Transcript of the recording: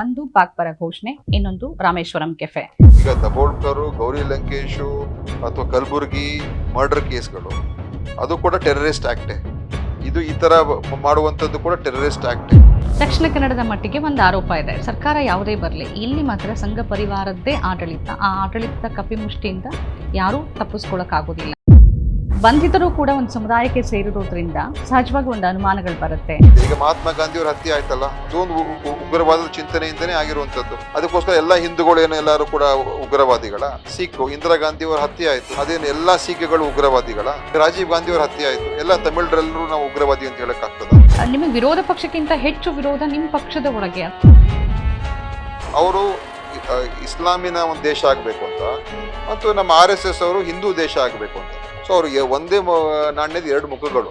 ಒಂದು ಪರ ಘೋಷಣೆ ಇನ್ನೊಂದು ರಾಮೇಶ್ವರಂ ಕೆಫೆ. ಈಗ ದಬೋಳ್ಕರು ಗೌರಿ ಲಂಕೇಶು ಅಥವಾ ಕಲಬುರ್ಗಿ ಮರ್ಡರ್ ಕೇಸ್ಗಳು ಅದು ಕೂಡ ಟೆರರಿಸ್ಟ್ ಆಕ್ಟ್. ಇದು ಈ ತರ ಮಾಡುವಂತದ್ದು ಕೂಡ ಟೆರರಿಸ್ಟ್ ಆಕ್ಟ್. ದಕ್ಷಿಣ ಕನ್ನಡದ ಮಟ್ಟಿಗೆ ಒಂದು ಆರೋಪ ಇದೆ. ಸರ್ಕಾರ ಯಾವುದೇ ಬರಲಿ ಇಲ್ಲಿ ಮಾತ್ರ ಸಂಘ ಪರಿವಾರದ್ದೇ ಆಡಳಿತ. ಆ ಆಡಳಿತದ ಕಪಿಮುಷ್ಟಿಯಿಂದ ಯಾರೂ ತಪ್ಪಿಸ್ಕೊಳಕ್ಕಾಗೋದಿಲ್ಲ. ಬಂಧಿತರು ಕೂಡ ಒಂದು ಸಮುದಾಯಕ್ಕೆ ಸೇರಿರೋದ್ರಿಂದ ಸಹಜವಾಗಿ ಒಂದು ಅನುಮಾನಗಳು ಬರುತ್ತೆ. ಈಗ ಮಹಾತ್ಮ ಗಾಂಧಿ ಅವರ ಹತ್ಯೆ ಆಯ್ತಲ್ಲ? ಉ- ಉಗ್ರವಾದದ ಚಿಂತನೆಯಿಂದನೇ ಆಗಿರುವಂತದ್ದು. ಅದಕ್ಕೋಸ್ಕರ ಎಲ್ಲ ಹಿಂದೂಗಳು ಏನು ಎಲ್ಲರೂ ಕೂಡ ಉಗ್ರವಾದಿಗಳ. ಸಿಖ್ ಇಂದಿರಾ ಗಾಂಧಿ ಅವರ ಹತ್ಯೆ ಆಯ್ತು. ಅದೇನು ಎಲ್ಲಾ ಸಿಖ್ಗಳು ಉಗ್ರವಾದಿಗಳ? ರಾಜೀವ್ ಗಾಂಧಿ ಅವರ ಹತ್ಯೆ ಆಯ್ತು. ಎಲ್ಲ ತಮಿಳರೆಲ್ಲರೂ ನಾವು ಉಗ್ರವಾದಿ ಅಂತ ಹೇಳಕ್ ಆಗ್ತದ ನಿಮಗೆ ವಿರೋಧ ಪಕ್ಷಕ್ಕಿಂತ ಹೆಚ್ಚು ವಿರೋಧ ನಿಮ್ಮ ಪಕ್ಷದ ಒಳಗೆ? ಅವರು ಇಸ್ಲಾಮಿನ ಒಂದು ದೇಶ ಆಗಬೇಕು ಅಂತ. ಮತ್ತು ನಮ್ಮ ಆರ್ ಎಸ್ ಎಸ್ ಅವರು ಹಿಂದೂ ದೇಶ ಆಗಬೇಕು ಅಂತ. ಸೊ ಅವ್ರಿಗೆ ಒಂದೇ ನಾಣ್ಯದ ಎರಡು ಮುಖಗಳು.